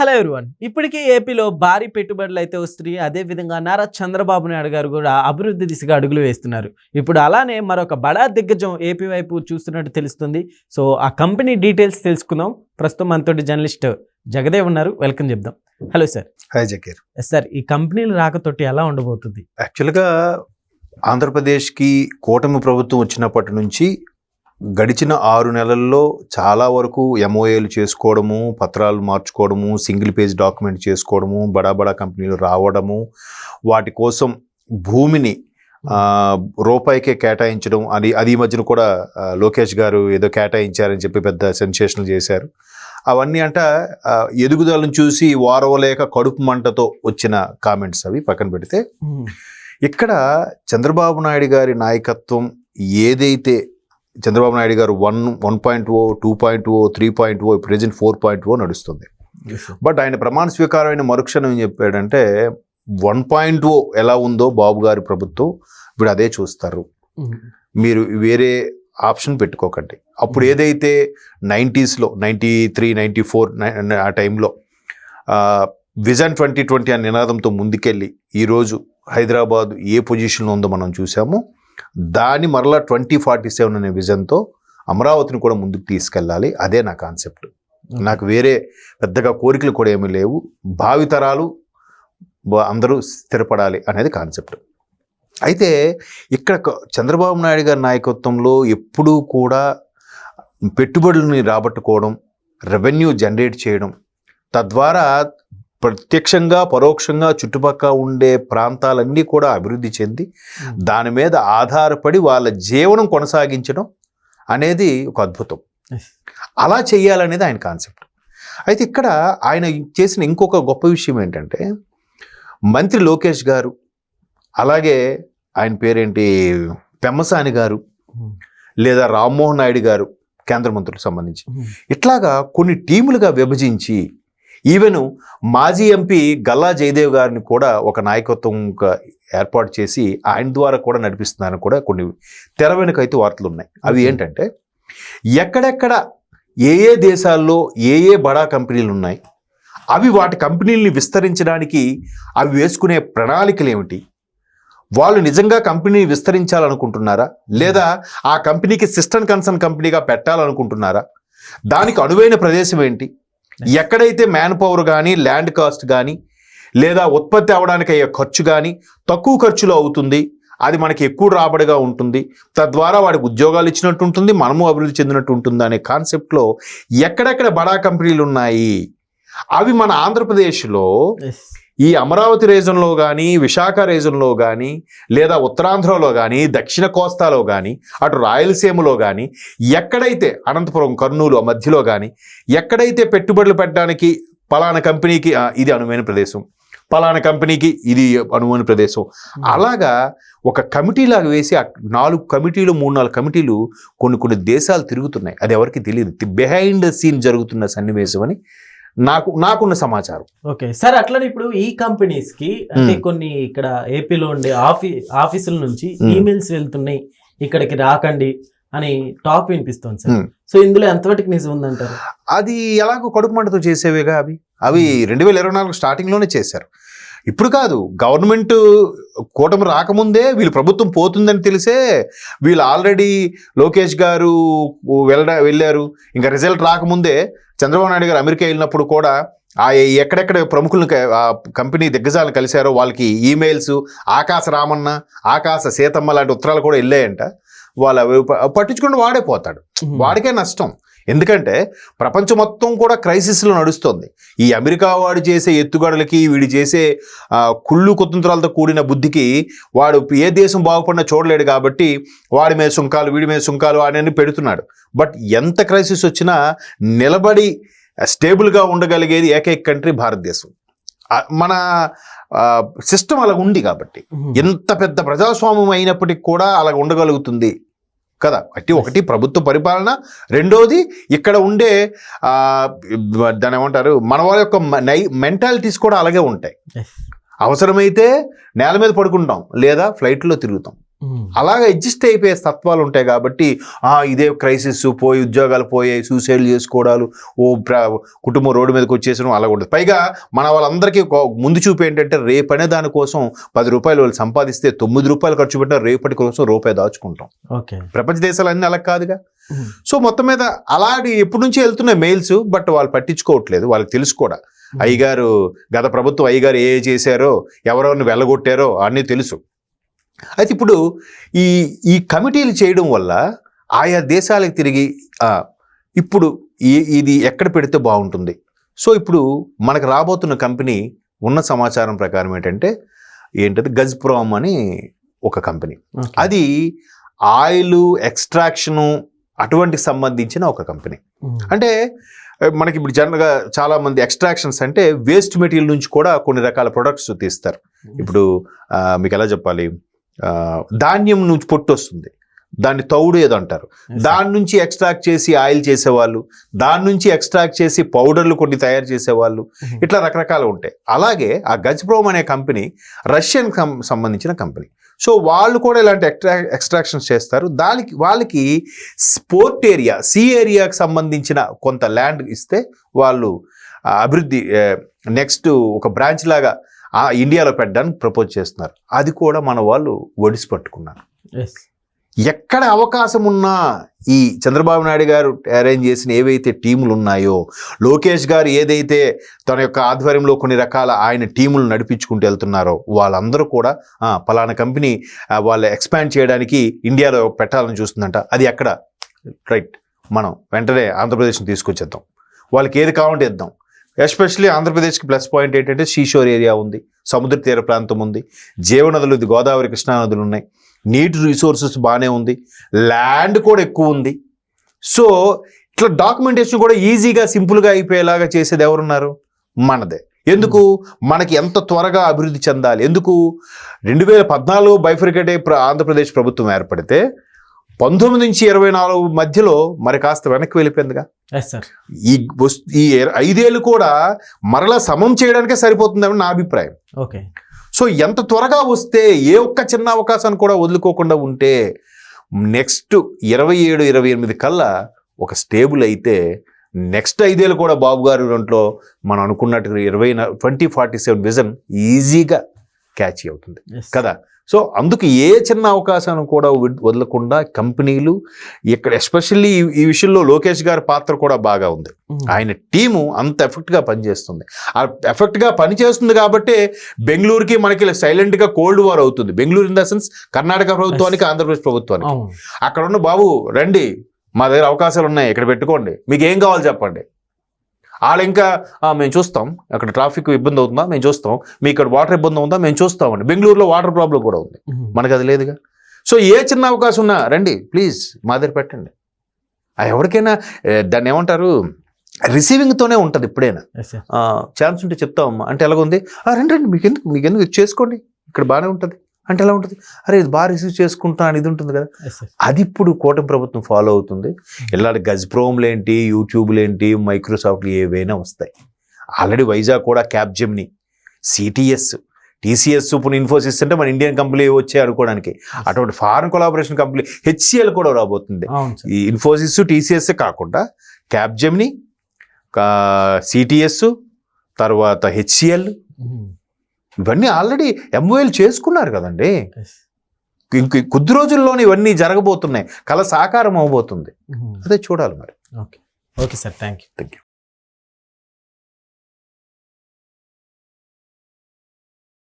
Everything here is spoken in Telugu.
Hello everyone. ఇప్పటికే ఏపీలో భారీ పెట్టుబడులు అయితే వస్తున్నాయి అదేవిధంగా నారా చంద్రబాబు నాయుడు గారు కూడా అభివృద్ధి దిశగా అడుగులు వేస్తున్నారు. ఇప్పుడు అలానే మరొక బడా దిగ్గజం ఏపీ వైపు చూస్తున్నట్టు తెలుస్తుంది. సో ఆ కంపెనీ డీటెయిల్స్ తెలుసుకుందాం. ప్రస్తుతం మనతోటి జర్నలిస్ట్ జగదేవ్ ఉన్నారు. వెల్కమ్ చెప్దాం. Hello sir. Hi Zakir. Sir ఈ కంపెనీలు రాకతోటి ఎలా ఉండబోతుంది? యాక్చువల్గా ఆంధ్రప్రదేశ్కి కూటమి ప్రభుత్వం వచ్చినప్పటి నుంచి గడిచిన ఆరు నెలల్లో చాలా వరకు ఎంఓఏలు చేసుకోవడము పత్రాలు మార్చుకోవడము సింగిల్ పేజ్ డాక్యుమెంట్ చేసుకోవడము బడా బడా కంపెనీలు రావడము వాటి కోసం భూమిని రూపాయికే కేటాయించడం అది అది ఈ మధ్యన కూడా లోకేష్ గారు ఏదో కేటాయించారని చెప్పి పెద్ద సెన్సేషనల్ చేశారు. అవన్నీ అంట ఎదుగుదలను చూసి వారవలేక కడుపు మంటతో వచ్చిన కామెంట్స్ అవి పక్కన పెడితే ఇక్కడ చంద్రబాబు నాయుడు గారి నాయకత్వం ఏదైతే Chandrababu Naidu garu one one point O two point O three point O present four point O నడుస్తుంది. బట్ ఆయన ప్రమాణ స్వీకారమైన మరుక్షణం ఏం చెప్పాడంటే వన్ పాయింట్ ఓ ఎలా ఉందో బాబు గారి ప్రభుత్వం ఇప్పుడు అదే చూస్తారు. మీరు వేరే ఆప్షన్ పెట్టుకోకండి. అప్పుడు ఏదైతే నైంటీస్లో నైంటీ త్రీ నైంటీ ఫోర్ ఆ టైంలో విజన్ ట్వంటీ ట్వంటీ అనే నినాదంతో ముందుకెళ్ళి ఈరోజు హైదరాబాద్ ఏ పొజిషన్లో ఉందో మనం చూసాము. దాన్ని మరలా ట్వంటీ ఫార్టీ సెవెన్ అనే విజన్తో అమరావతిని కూడా ముందుకు తీసుకెళ్ళాలి. అదే నా కాన్సెప్ట్. నాకు వేరే పెద్దగా కోరికలు కూడా ఏమీ లేవు. భావితరాలు అందరూ స్థిరపడాలి అనేది కాన్సెప్ట్. అయితే ఇక్కడ చంద్రబాబు నాయుడు గారి నాయకత్వంలో ఎప్పుడూ కూడా పెట్టుబడులని రాబట్టుకోవడం రెవెన్యూ జనరేట్ చేయడం తద్వారా ప్రత్యక్షంగా పరోక్షంగా చుట్టుపక్కల ఉండే ప్రాంతాలన్నీ కూడా అభివృద్ధి చెంది దాని మీద ఆధారపడి వాళ్ళ జీవనం కొనసాగించడం అనేది ఒక అద్భుతం. అలా చేయాలనేది ఆయన కాన్సెప్ట్. అయితే ఇక్కడ ఆయన చేసిన ఇంకొక గొప్ప విషయం ఏంటంటే మంత్రి లోకేష్ గారు అలాగే ఆయన పేరేంటి పెమ్మసాని గారు లేదా రామ్మోహన్ నాయుడు గారు కేంద్ర మంత్రులకు సంబంధించి. ఇట్లాగా కొన్ని టీములుగా విభజించి ఈవెన్ మాజీ ఎంపీ గల్లా జయదేవ్ గారిని కూడా ఒక నాయకత్వం ఏర్పాటు చేసి ఆయన ద్వారా కూడా నడిపిస్తున్నారని కూడా కొన్ని తెర వెనుక అయితే వార్తలు ఉన్నాయి అవి. ఏంటంటే ఎక్కడెక్కడ ఏ ఏ దేశాల్లో ఏ ఏ బడా కంపెనీలు ఉన్నాయి అవి వాటి కంపెనీల్ని విస్తరించడానికి అవి వేసుకునే ప్రణాళికలు ఏమిటి వాళ్ళు నిజంగా కంపెనీని విస్తరించాలనుకుంటున్నారా లేదా ఆ కంపెనీకి సిస్టమ్ కన్సర్న్ కంపెనీగా పెట్టాలనుకుంటున్నారా దానికి అనువైన ప్రదేశం ఏంటి ఎక్కడైతే మ్యాన్ పవర్ కానీ ల్యాండ్ కాస్ట్ కానీ లేదా ఉత్పత్తి అవడానికి అయ్యే ఖర్చు కానీ తక్కువ ఖర్చులో అవుతుంది అది మనకి ఎక్కువ రాబడిగా ఉంటుంది. తద్వారా వాడికి ఉద్యోగాలు ఇచ్చినట్టు ఉంటుంది మనము అభివృద్ధి చెందినట్టు ఉంటుంది అనే కాన్సెప్ట్లో ఎక్కడెక్కడ బడా కంపెనీలు ఉన్నాయి అవి మన ఆంధ్రప్రదేశ్లో ఈ అమరావతి రీజన్లో కానీ విశాఖ రీజన్లో కానీ లేదా ఉత్తరాంధ్రలో కానీ దక్షిణ కోస్తాలో కానీ అటు రాయలసీమలో కానీ ఎక్కడైతే అనంతపురం కర్నూలు ఆ మధ్యలో కానీ ఎక్కడైతే పెట్టుబడులు పెట్టడానికి పలానా కంపెనీకి ఇది అనువైన ప్రదేశం పలానా కంపెనీకి ఇది అనువైన ప్రదేశం. అలాగా ఒక కమిటీ లాగా వేసి ఆ నాలుగు కమిటీలు మూడు నాలుగు కమిటీలు కొన్ని కొన్ని దేశాలు తిరుగుతున్నాయి. అది ఎవరికి తెలియదు బిహైండ్ సీన్ జరుగుతున్న సన్నివేశం అని నాకు నాకున్న సమాచారం. ఓకే. సార్ అట్లనే ఇప్పుడు ఈ కంపెనీస్కి అంటే. కొన్ని ఇక్కడ ఏపీలో ఉండే ఆఫీ ఆఫీసుల నుంచి. ఈమెయిల్స్ వెళ్తున్నాయి. ఇక్కడికి రాకండి అని టాక్ వినిపిస్తుంది సార్. సో ఇందులో ఎంతవరకు నిజం ఉందంటారు? అది ఎలాగో కడుపు మంటతో చేసేవేగా అవి? అవి రెండు వేల ఇరవై నాలుగు స్టార్టింగ్లోనే చేశారు. ఇప్పుడు కాదు గవర్నమెంట్ కూటమి రాకముందే వీళ్ళు ప్రభుత్వం పోతుందని తెలిసే వీళ్ళు ఆల్రెడీ లోకేష్ గారు వెళ్ళ వెళ్ళారు. ఇంకా రిజల్ట్ రాకముందే చంద్రబాబు నాయుడు గారు అమెరికా వెళ్ళినప్పుడు కూడా ఆ ఎక్కడెక్కడ ప్రముఖులను కంపెనీ దిగ్గజాలను కలిశారో వాళ్ళకి ఈమెయిల్స్ ఆకాశ రామన్న ఆకాశ సీతమ్మ లాంటి ఉత్తరాలు కూడా వెళ్ళాయంట. వాళ్ళు పట్టించుకుంటూ వాడే పోతాడు. వాడికే నష్టం. ఎందుకంటే ప్రపంచం మొత్తం కూడా క్రైసిస్లో నడుస్తుంది. ఈ అమెరికా వాడు చేసే ఎత్తుగడలకి వీడు చేసే కుళ్ళు కుతంత్రాలతో కూడిన బుద్ధికి వాడు ఏ దేశం బాగుపడినా చూడలేడు కాబట్టి వాడి మీద సుంకాలు వీడి మీద సుంకాలు అని పెడుతున్నాడు. బట్ ఎంత క్రైసిస్ వచ్చినా నిలబడి స్టేబుల్గా ఉండగలిగేది ఏకైక కంట్రీ భారతదేశం. మన సిస్టమ్ అలా ఉంది కాబట్టి. ఎంత పెద్ద ప్రజాస్వామ్యం అయినప్పటికీ కూడా అలా ఉండగలుగుతుంది. కదా? అట్టి ఒకటి ప్రభుత్వ పరిపాలన రెండోది ఇక్కడ ఉండే దాని ఏమంటారు మన వాళ్ళ యొక్క నై మెంటాలిటీస్ కూడా అలాగే ఉంటాయి. అవసరమైతే నేల మీద పడుకుంటాం లేదా ఫ్లైట్లో తిరుగుతాం. అలాగే అడ్జస్ట్ అయిపోయే తత్వాలు ఉంటాయి కాబట్టి ఆ ఇదే క్రైసిస్ పోయి ఉద్యోగాలు పోయాయి సూసైడ్ చేసుకోవడాలు ఓ ప్ర- కుటుంబం రోడ్డు మీదకి వచ్చేసడం అలా ఉండదు. పైగా మన వాళ్ళందరికీ ముందు చూపు ఏంటంటే రేపనే దానికోసం పది రూపాయలు వాళ్ళు సంపాదిస్తే తొమ్మిది రూపాయలు ఖర్చు పెట్టిన రేపటి కోసం రూపాయి దాచుకుంటాం. ఓకే. ప్రపంచ దేశాలు అన్నీ అలా కాదుగా. సో మొత్తం మీద అలాంటి ఎప్పటి నుంచి వెళ్తున్నాయి మెయిల్స్ బట్ వాళ్ళు పట్టించుకోవట్లేదు వాళ్ళకి తెలుసు కూడా. అయ్యగారు గత ప్రభుత్వం అయ్యగారు ఏ చేశారో ఎవరెవరిని వెళ్ళగొట్టారో అన్నీ తెలుసు. అయితే ఇప్పుడు ఈ ఈ కమిటీలు చేయడం వల్ల ఆయా దేశాలకు తిరిగి ఇప్పుడు ఇది ఎక్కడ పెడితే బాగుంటుంది. సో ఇప్పుడు మనకు రాబోతున్న కంపెనీ ఉన్న సమాచారం ప్రకారం ఏంటంటే ఏంటది? గజ్ప్రోమ్ అని ఒక కంపెనీ. అది ఆయిల్ ఎక్స్ట్రాక్షను అటువంటి సంబంధించిన ఒక కంపెనీ. అంటే మనకి ఇప్పుడు జనరల్గా చాలా మంది ఎక్స్ట్రాక్షన్స్ అంటే వేస్ట్ మెటీరియల్ నుంచి కూడా కొన్ని రకాల ప్రొడక్ట్స్ తీస్తారు. ఇప్పుడు మీకు ఎలా చెప్పాలి? ధాన్యం నుంచి పొట్టు వస్తుంది. దాన్ని తౌడు ఏదో అంటారు దాని నుంచి ఎక్స్ట్రాక్ట్ చేసి ఆయిల్ చేసేవాళ్ళు దాని నుంచి ఎక్స్ట్రాక్ట్ చేసి పౌడర్లు కొన్ని తయారు చేసేవాళ్ళు ఉమ్. ఇట్లా రకరకాలు ఉంటాయి. అలాగే ఆ గజ్ప్రోమ్ అనే కంపెనీ రష్యన్ సంబంధించిన కంపెనీ. సో వాళ్ళు కూడా ఇలాంటి ఎక్స్ట్రా ఎక్స్ట్రాక్షన్స్ చేస్తారు. దానికి వాళ్ళకి స్పోర్ట్ ఏరియా సీ ఏరియాకి సంబంధించిన కొంత ల్యాండ్ ఇస్తే వాళ్ళు అభివృద్ధి నెక్స్ట్ ఒక బ్రాంచ్ లాగా ఆ ఇండియాలో పెట్టడానికి ప్రపోజ్ చేస్తున్నారు. అది కూడా మన వాళ్ళు ఒడిసి పట్టుకున్నారు. ఎక్కడ అవకాశం ఉన్నా ఈ చంద్రబాబు నాయుడు గారు అరేంజ్ చేసిన ఏవైతే టీములు ఉన్నాయో లోకేష్ గారు ఏదైతే తన యొక్క ఆధ్వర్యంలో కొన్ని రకాల ఆయన టీములు నడిపించుకుంటూ వెళ్తున్నారో వాళ్ళందరూ కూడా "ఆ, పలానా కంపెనీ వాళ్ళు ఎక్స్పాండ్ చేయడానికి ఇండియాలో పెట్టాలని చూస్తుందంట. అది ఎక్కడ? రైట్. మనం వెంటనే ఆంధ్రప్రదేశ్ని తీసుకొచ్చేద్దాం. వాళ్ళకి ఏది కావాలంటే ఇద్దాం. ఎస్పెషల్లీ ఆంధ్రప్రదేశ్కి ప్లస్ పాయింట్ ఏంటంటే సీషోర్ ఏరియా ఉంది. సముద్ర తీర ప్రాంతం ఉంది. జీవనదులు ఇది గోదావరి కృష్ణా నదులు ఉన్నాయి. నీటి రిసోర్సెస్ బాగానే ఉంది. ల్యాండ్ కూడా ఎక్కువ ఉంది. సో ఇట్లా డాక్యుమెంటేషన్ కూడా ఈజీగా సింపుల్గా అయిపోయేలాగా చేసేది ఎవరున్నారు? మనదే. ఎందుకు? మనకి ఎంత త్వరగా అభివృద్ధి చెందాలి? ఎందుకు? రెండు వేల పద్నాలుగు బైఫ్రికేట్ ఆంధ్రప్రదేశ్ ప్రభుత్వం ఏర్పడితే పంతొమ్మిది నుంచి ఇరవై నాలుగు మధ్యలో మరి కాస్త వెనక్కి వెళ్ళిపోయిందిగా. ఈ ఈ ఐదేళ్ళు కూడా మరలా సమం చేయడానికే సరిపోతుందని నా అభిప్రాయం. ఓకే సో ఎంత త్వరగా వస్తే ఏ ఒక్క చిన్న అవకాశాన్ని కూడా వదులుకోకుండా ఉంటే నెక్స్ట్ ఇరవై ఏడు ఇరవై ఎనిమిది కల్లా ఒక స్టేబుల్ అయితే నెక్స్ట్ ఐదేళ్ళు కూడా బాబు గారి దాంట్లో మనం అనుకున్నట్టు ఇరవై ట్వంటీ ఫార్టీ సెవెన్ విజన్ ఈజీగా క్యాచ్ అవుతుంది. కదా? సో అందుకు ఏ చిన్న అవకాశాన్ని కూడా వద్- వదలకుండా కంపెనీలు ఇక్కడ ఎస్పెషల్లీ ఈ విషయంలో లోకేష్ గారి పాత్ర కూడా బాగా ఉంది. ఆయన టీము అంత ఎఫెక్ట్గా పనిచేస్తుంది. ఆ ఎఫెక్ట్గా పనిచేస్తుంది కాబట్టి బెంగళూరుకి మనకి సైలెంట్గా కోల్డ్ వార్ అవుతుంది. Bengaluru in the sense Karnataka ప్రభుత్వానికి ఆంధ్రప్రదేశ్ ప్రభుత్వానికి. అక్కడ ఉన్న బాబు రండి మా దగ్గర అవకాశాలు ఉన్నాయి ఇక్కడ పెట్టుకోండి. మీకు ఏం కావాలి చెప్పండి. వాళ్ళు ఇంకా "ఆ, మేము చూస్తాం. అక్కడ ట్రాఫిక్ ఇబ్బంది అవుతుందా? మేము చూస్తాం. మీకు ఇక్కడ వాటర్ ఇబ్బంది ఉందా? మేము చూస్తామండి. బెంగళూరులో వాటర్ ప్రాబ్లం కూడా ఉంది. మనకు అది లేదుగా. సో ఏ చిన్న అవకాశం ఉన్నా రండి ప్లీజ్ మా దగ్గర పెట్టండి. ఆ ఎవరికైనా దాన్ని ఏమంటారు? రిసీవింగ్తోనే ఉంటుంది ఎప్పుడైనా sir. ఛాన్స్ ఉంటే చెప్తామమ్మా అంటే ఎలాగుంది? "ఆ, రండి రండి మీకు ఎందుకు మీకు ఎందుకు చేసుకోండి. ఇక్కడ బాగానే ఉంటుంది. అంటే ఎలా ఉంటుంది? అరే ఇది బాగా రిసీవ్ చేసుకుంటాను ఇది ఉంటుంది కదా. అది ఇప్పుడు కూటమి ప్రభుత్వం ఫాలో అవుతుంది. ఇలాంటి గజ్ ప్రోమ్లు ఏంటి యూట్యూబ్లు ఏంటి మైక్రోసాఫ్ట్లు ఏవైనా వస్తాయి. ఆల్రెడీ వైజాగ్ కూడా క్యాబ్ జెమ్ని సిటిఎస్ టీసీఎస్ ఇప్పుడు ఇన్ఫోసిస్ అంటే మన ఇండియన్ కంపెనీ వచ్చాయి అనుకోవడానికి. అటువంటి ఫారెన్ కొలాబరేషన్ కంపెనీ హెచ్సిఎల్ కూడా రాబోతుంది. ఈ ఇన్ఫోసిస్ టీసీఎస్ కాకుండా క్యాబ్ జెమ్ని సిటిఎస్ తర్వాత హెచ్సిఎల్. ఇవన్నీ ఆల్రెడీ ఎంఓఎల్ చేసుకున్నారు కదండి. ఇంక కొద్ది రోజుల్లోనే ఇవన్నీ జరగబోతున్నాయి. కళ సాకారం అవబోతుంది. ఉమ్. అదే చూడాలి మరి. Okay okay sir thank you thank you